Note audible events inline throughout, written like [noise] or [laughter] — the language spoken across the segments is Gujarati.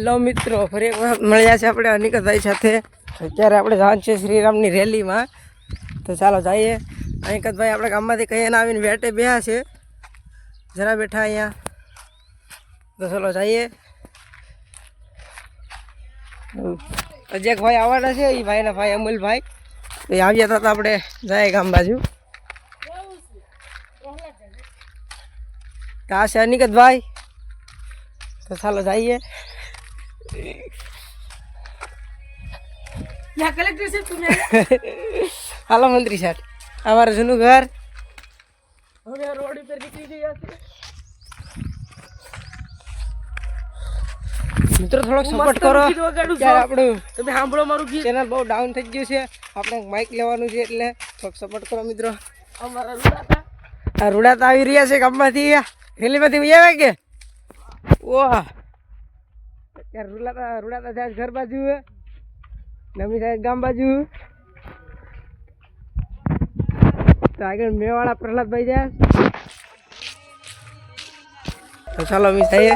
હેલો મિત્રો ફરી એક વખત મળ્યા છે આપણે અનિકતભાઈ સાથે. અત્યારે આપણે જવાનું છે શ્રીરામની રેલીમાં. તો ચાલો જઈએ. અનિકતભાઈ, આપણે ગામમાંથી કહીને આવીને વેટે બેહ્યા છે. જરા બેઠા અહીંયા. તો ચાલો જઈએ. અજયભાઈ આવવાના છે એ ભાઈના ભાઈ, અમુલભાઈ. એ આવ્યા હતા આપણે જાય ગામ બાજુ. તો આ છે અનિકતભાઈ? તો ચાલો જઈએ. હાલો મંત્રી સાહેબ અમારું જૂનું ઘર. મિત્રો થોડોક સપોર્ટ કરો. આપણું તમે સાંભળો મારું ગીત. ચેનલ બહુ ડાઉન થઈ ગયું છે. આપણે માઇક લેવાનું છે એટલે થોડોક સપોર્ટ કરો મિત્રો. અમારા રૂડાતા આ રૂડાતા આવી રહ્યા છે ગામમાંથી. રેલીમાંથી આવ્યા કે? ઓહ. અત્યારે રૂલાતા રૂડાતા જાય ઘર બાજુ નમી સાહેબ ગામ બાજુ તો આગળ મેવાળા પ્રહલાદભાઈ જાય. તો ચાલો મી થઈએ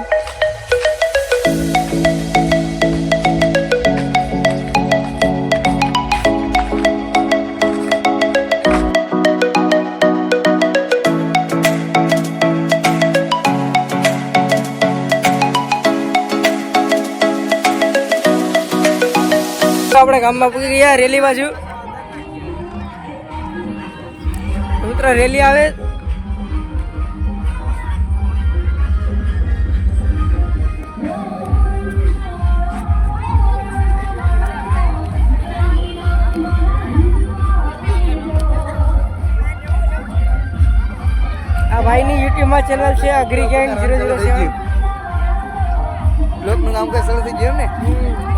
આપણે ગામમાં પૂરી ગયા રેલી બાજુ. મિત્ર રેલી આવે. આ ભાઈની યુટ્યુબમાં ચેનલ છે agri gang zero zero seven. લોકનું નામ કઈ સરળ થઈ ગયું ને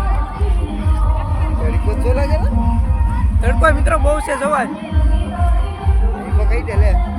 તડકો મિત્રો બહુ છે જોવાય કઈ દે લે.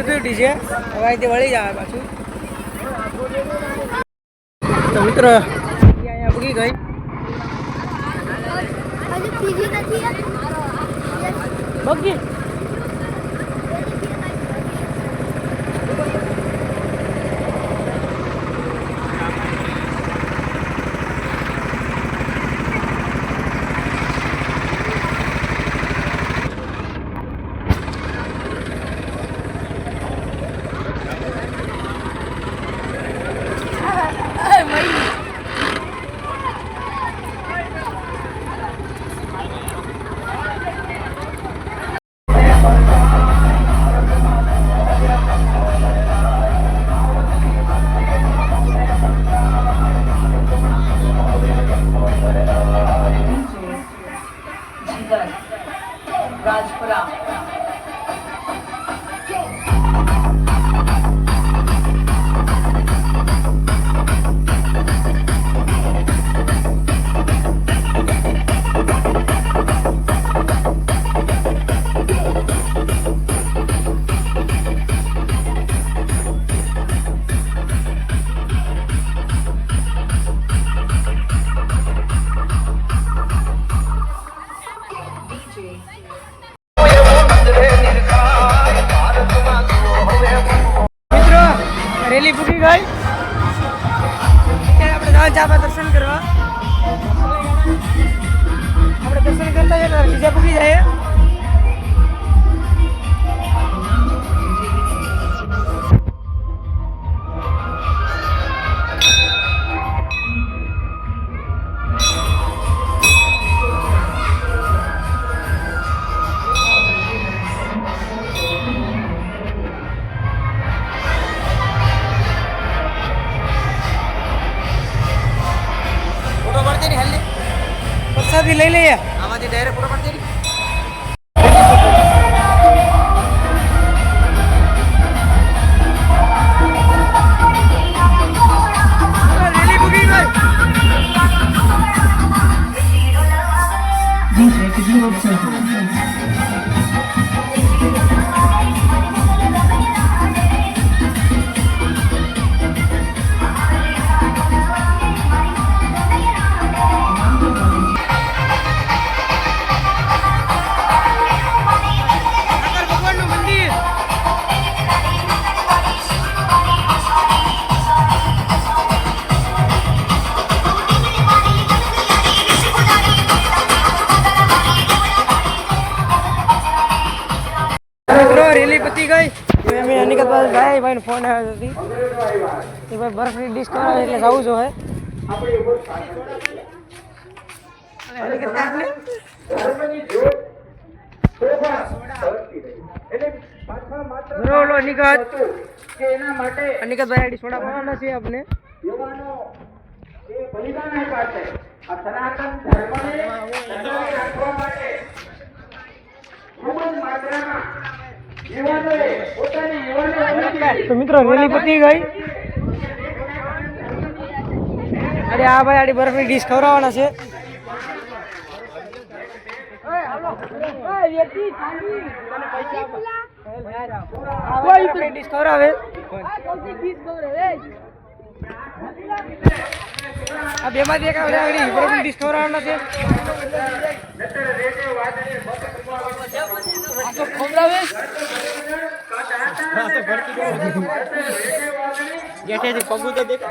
હવે અહીંથી વળી જાય પાછું. તો મિત્રો અહીંયા પૂકી ગઈ. બગી. ભાઈને ફોન આવ્યો હતી એ ભાઈ બરફની ડિશ કરાવે એટલે જવું જો હે. અનિકેત કાંઈ બરો તો મિત્રો રેલી પતી ગઈ. અરે આ ભાઈ આડી બરફની ડીશ ખવડાવવાના છે. ડીશ ખવડાવે? આ બે માંથી એક આવે આગળ બરફની ડીશ ખવડાવવાના છે. આ તો ખવડાવે જેઠેથી પગું તો દેખ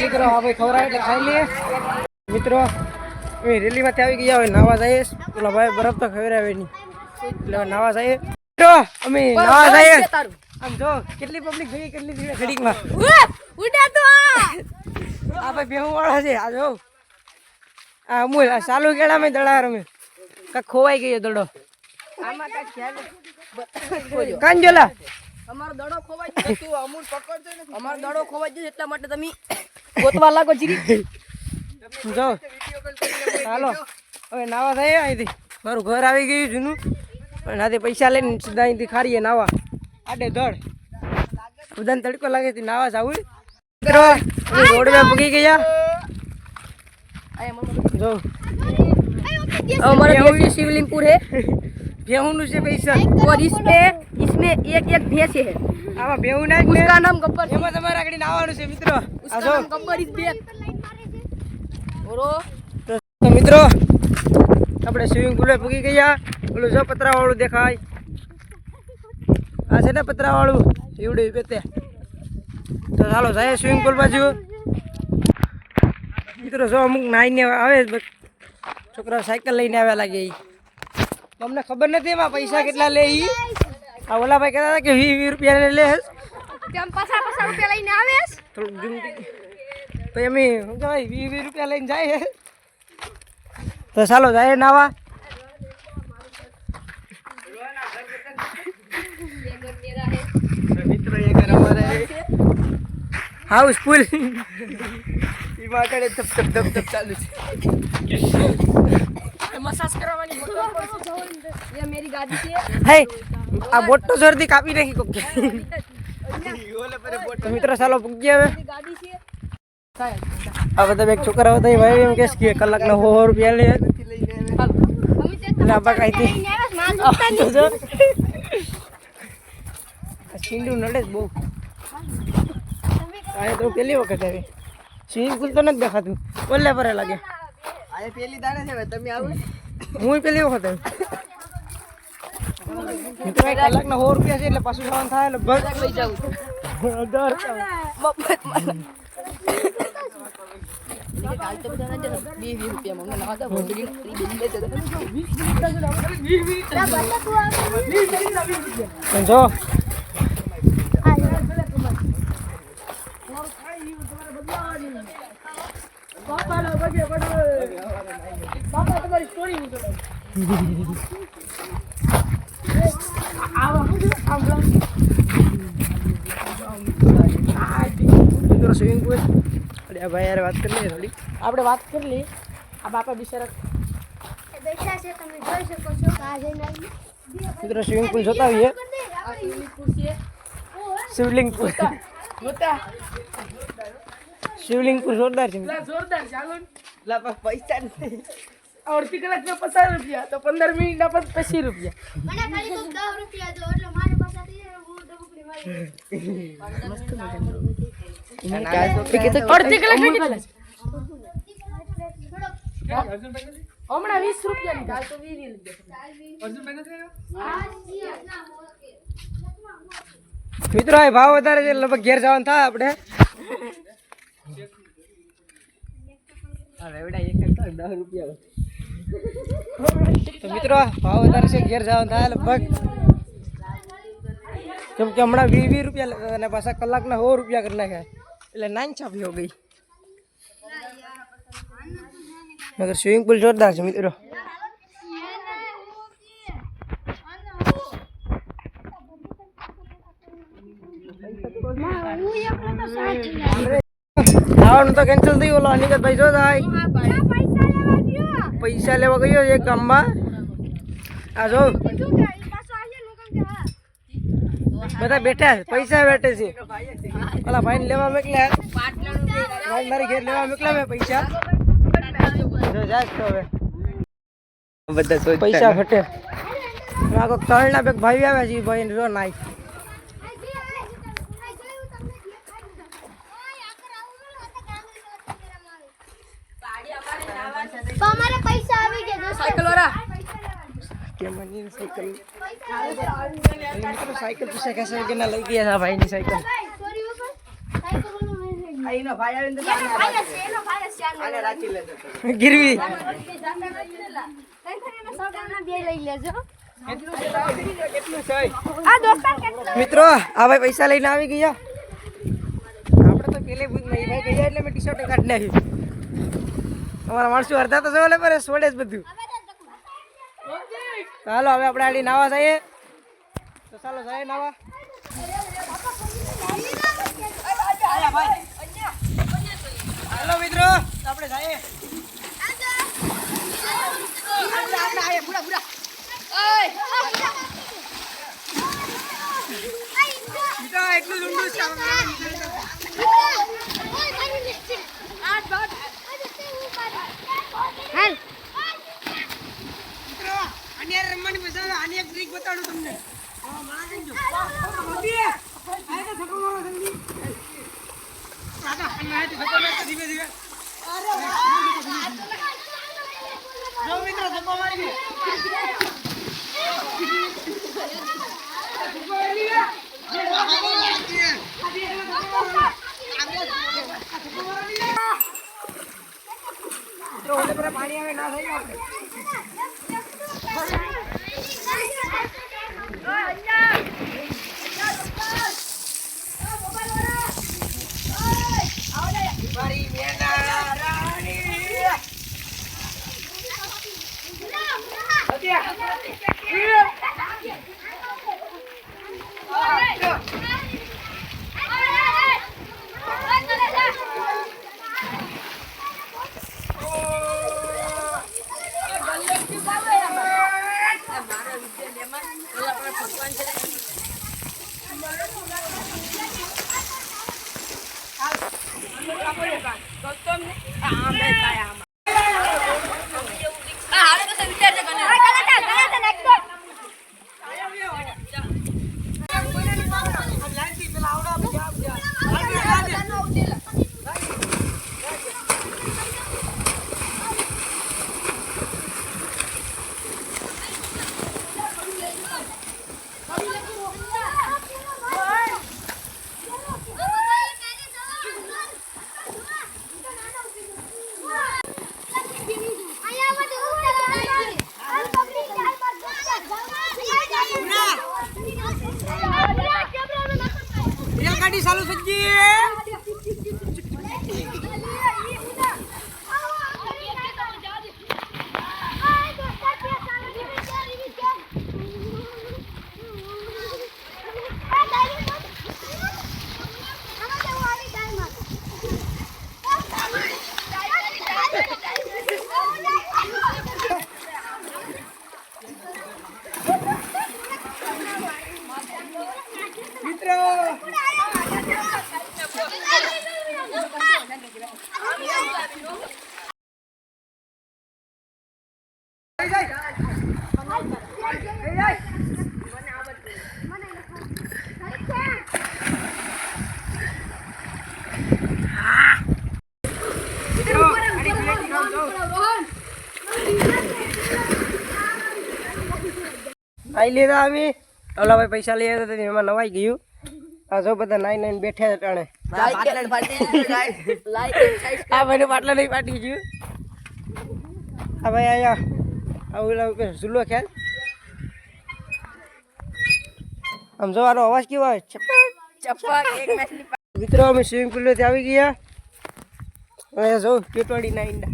મિત્રો ભાઈ ખવડાવે એટલે ખાઈ લઈએ. આવી ગયા હોય, નાવા જઈએ પેલા ભાઈ બરફ તો ખવડાવે નહીં. એટલે નવા સાહેબ. તો અમે નવા સાહેબ. આમ જો કેટલી પબ્લિક ભેગી કેટલી ભીડ ઘડીકમાં આ. ભાઈ બેહું વાળા છે આ જો. આ અમૂલ આ ચાલુ કેળામાં દડા રમે. કાંક ખોવાઈ ગયો દડો. કાંજોલા. અમારો દડો ખોવાઈ ગયો. તું અમૂલ પકડતો નથી. અમારો દડો ખોવાઈ ગયો એટલા માટે તમે ગોતવા લાગો જીરી. જો. હાલો. હવે નાવા થાય અહીંથી મારું ઘર આવી ગયું જૂનું. પણ આથી પૈસા લઈને સીધા અહીંથી ખારીએ નાવા આડે ધડ બધાને તડકો લાગે છે નાવા જાવું મિત્રો રોડવે પગી ગયા જો हमारा देसी शिवलिंग पूर है ભેહુંનું છે પૈસા और इसमें इसमें एक એક भैंस है આમાં ભેહું ના उसका नाम गब्बर है એમાં તમારે આગળ નાવાનું છે મિત્રો આ उसका જો नाम गब्बर इस बैग ઓરો તો મિત્રો આપણે સ્વિમિંગ પુલે પૂગી ગયા ઓલું જો પતરાવાળું દેખાય. આ છે ને પતરાવાળું? એવડું પેતે તો ચાલો જાય સ્વિમિંગ પુલ બાજુ. મિત્રો જો અમુક નાઈને આવે છોકરા સાયકલ લઈને આવ્યા લાગે એ અમને ખબર નથી એમાં પૈસા કેટલા લે એ આ ઓલા ભાઈ કહેતા હતા કે વીસ વીસ રૂપિયા લે રૂપિયા લઈને થોડુંક પછી અમે શું કહેવાય વીસ વીસ રૂપિયા લઈને જાય તો ચાલો જાય નાવા મિત્રો એ ઘર અમારે હાઉસફુલ. એમાં કડે ધબ ધબ ધપ ચાલુ છે. મસાજ કરવાની એ મેરી ગાડી છે. હે આ મોટો જોરથી કાપી નાખી કોકે તો મિત્રો ચાલો પૂગી હવે. આ બધા એક છોકરા હતા એ ભાઈ એમ કે કે કલાકના સો રૂપિયા લે. ના બા કાઈ સિંધુ નડે બહુ. આ તો પેલી વખત આવી. સ્વિમિંગ પુલ તો નથી દેખાતું. ઓલે પર લાગે. આ પેલી દાડે છે તમે આવો. હું પેલી વખત આવી. મિત્રો એક કલાકના સો રૂપિયા છે એટલે પાછું જવાનું થાય લગભગ લઈ જાઉં. દર મફત કાલ તો બધા ના જતા વીસ વીસ રૂપિયા મને ના હતા ભોજડી ખરીદી લે સ્વિમિંગ પુલ અરે ભાઈ યાર વાત કરી લઈએ થોડી આપણે વાત કરી લઈએ. આ બાપા બિચારા બેઠા છે તમે જોઈ શકો છો આ જઈને મિત્રો સ્વિમિંગ પુલ જોતા છે. શિવલિંગ પુલ જોતા. શિવલિંગ પર જોરદાર છે. જોરદાર ચાલો લા પણ પૈસા નથી. અડધી કલાકના પચાસ રૂપિયા તો પંદર મિનિટના પછી પચીસ રૂપિયા. મને ખાલી તો 10 રૂપિયા દો એટલે મારી પાસે થઈ જાય હું ડબુકડી મારી અડધી કલાક કેટલા છે થોડોક હમણાં વીસ રૂપિયા. મિત્રો ભાવ વધારે છે લગભગ ઘેર જવાનું થાય આપણે દસ રૂપિયા મિત્રો, ભાવ વધારે છે, ઘેર જવાનું થાય, લગભગ કેમ કે હમણાં વીસ વીસ રૂપિયા અને પાછા કલાકના સો રૂપિયા કરી નાખ્યા. એટલે નાઈન છાપી હો ગઈ. સ્વિમિંગ પુલ જોરદાર છે, મિત્રો. આવવાનું તો કેન્સલ થયું, ઓલો અનિકેત ભાઈ જો થાય પૈસા લેવા ગયો. એક ગામમાં. આ જો. બધા બેઠા પૈસા બેઠે છે. ઓલા ભાઈને લેવા મોકલ્યા. ભાઈ મારી ઘેર લેવા મોકલ્યા મેં પૈસા. જો જાય તો હવે. બધા પૈસા ઘટે આ કોઈક તળના બે ભાઈ આવ્યા છે ભાઈ જો નાઈ તો અમારે પૈસા આવી ગયા સાયકલ વાળા. કે મને સાયકલ મિત્રો સાયકલ પૂછે કે સાયકલ ના લઈ ગયા છે ભાઈની સાયકલ. સોરી ઉપર સાયકલ વાળો મેં એનો ભાઈ આવીને ભાઈ છે એનો ભાઈ છે આને રાચી ગીરવી. મિત્રો આ ભાઈ પૈસા લઈને આવી ગયા. આપણે તો પેલે ભૂત નહીં ભાઈ ગયા એટલે મેં ટી શર્ટ કાઢી નાખી. અમારા માણસો અડધા તો જોલે પર સોડે જ બધું. ચાલો હવે આપણે આડી નાવા જઈએ. તો ચાલો, જઈએ નાવા. હાલો, મિત્રો આપણે જઈએ. એટલું ઊંડું છે હાલ. મિત્રો, આની રમવાની મજા આવે, આની એક ટ્રીક બતાડું તમને. ધીમે ધીમે. જો મિત્રો, ધક્કો મારી મિત્રો ઓલે પર પાણી આવે ના થાય આપણે. મારી ¿eh? Adiós. નાઈ લીધા અમે ઓલા ભાઈ પૈસા લઈ આવ્યા હતા એમાં નવાઈ ગયું આ જો બધા નાઈ નાઈ બેઠા છે ટાણે. [laughs] આ ભાઈ પાટલા નહીં પાટી ગયું. આ ભાઈ અહીંયા આવું ઝૂલો ખ્યાલ આમ જોવાનો આનો અવાજ કેવો આવે? ચપ્પા મિત્રો અમે સ્વિમિંગ પુલથી આવી ગયા. અહીંયા જો ટીટવાડીના ઈંડા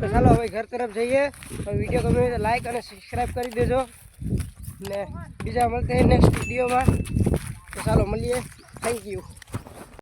તો ચાલો હવે ઘર તરફ જઈએ. તો વીડિયો ગમે તો લાઈક અને સબસ્ક્રાઈબ કરી દેજો. ને બીજા મળતા નેક્સ્ટ વિડીયોમાં તો ચાલો મળીએ. Thank you